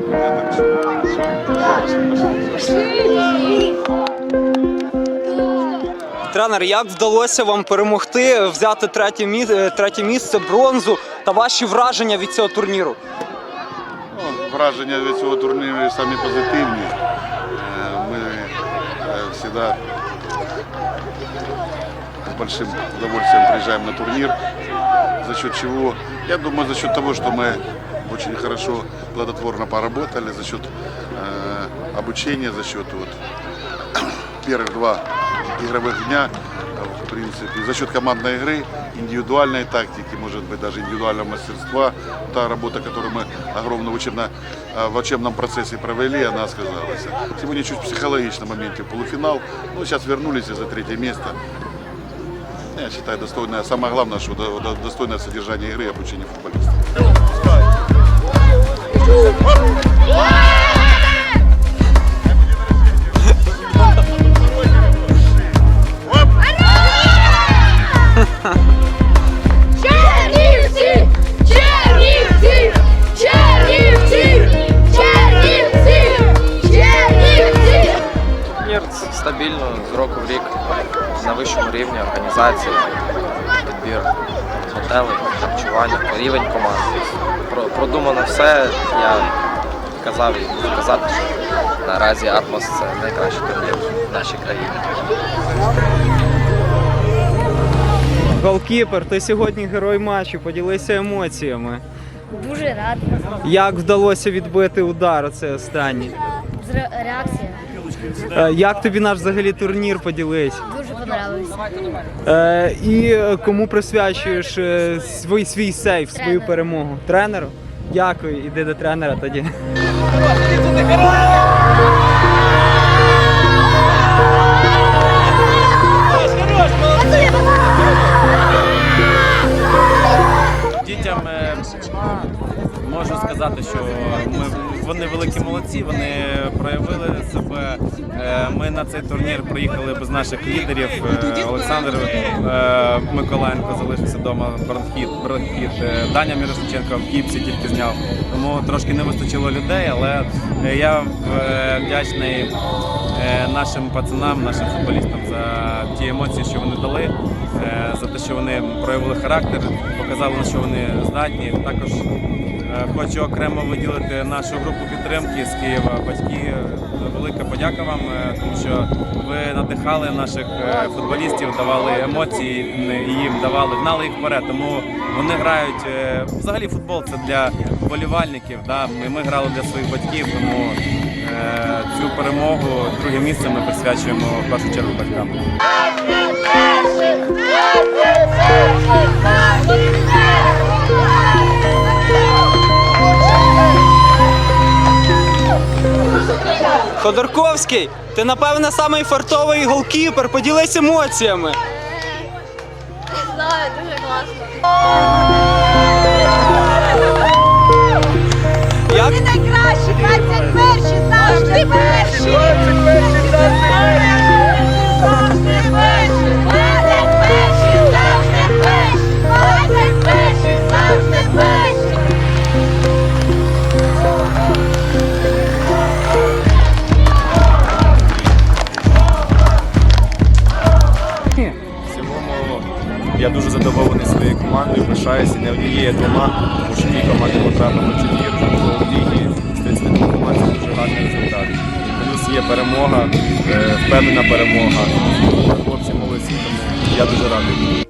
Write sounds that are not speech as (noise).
так, Тренер, як вдалося вам перемогти, взяти третє місце, третє місце, бронзу та ваші враження від цього турніру? Ну, враження від цього турніру самі позитивні. Е, ми е, завжди з большим удовольствием приїжджаємо на турнір. За счет чего? Я думаю, за счет того, що ми очень хорошо плодотворно поработали, за счет э, обучения, за счет вот, (coughs) первых два игровых дня, в принципе, за счет командной игры, индивидуальной тактики, может быть, даже индивидуального мастерства. Та работа, которую мы огромно учебно, э, в учебном процессе провели, она сказалась. Сегодня чуть психологичном моменте полуфинал. Ну, сейчас вернулись за третье место. Я считаю, достойное, самое главное, что до- до- достойное содержание игры и обучение футболистов. стабільно з року в рік на вищому рівні організації, підбір Готелей, харчування, рівень команди. Продумано все. Я казав і буду казати, що наразі Атмос це найкращий турнір в нашій країні. Голкіпер, ти сьогодні герой матчу, поділися емоціями. Дуже рада. Як вдалося відбити удар цей останній? Реакція. Е, Як тобі наш взагалі турнір поділись? Дуже. Е, і е, кому присвячуєш е, свій, свій сейф, свою Тренеру. перемогу? Тренеру? Дякую, іди до тренера тоді. Дітям е, можу сказати, що ми, вони великі молодці, вони проявили себе. Е, Ми на цей турнір приїхали без наших лідерів. Е, Олександр е, Миколаєнко залишився вдома, бронхіт, бронхіт. Даня Мірошниченко в гіпсі тільки зняв. Тому трошки не вистачило людей, але я вдячний нашим пацанам, нашим футболістам за ті емоції, що вони дали, за те, що вони проявили характер, показали, на що вони здатні. Також хочу окремо виділити нашу групу підтримки з Києва. Батьки, е, велика подяка вам, е, тому що ви надихали наших е, футболістів, давали емоції їм, давали, гнали їх вперед. Тому вони грають е, взагалі футбол це для вболівальників. Да? Ми, ми грали для своїх батьків, тому е, цю перемогу, друге місце ми присвячуємо в першу чергу батькам. Ходорковський, ти напевне самий фартовий голкіпер, поділись емоціями. Дуже класно. Я дуже задоволений своєю командою, пишаюся не однією, двома, тому що дві команди потрапили в четвір в лігі. З 32 команд це дуже гарний результат. Плюс є перемога, е, впевнена перемога. Хлопці молодці, тому я дуже радий.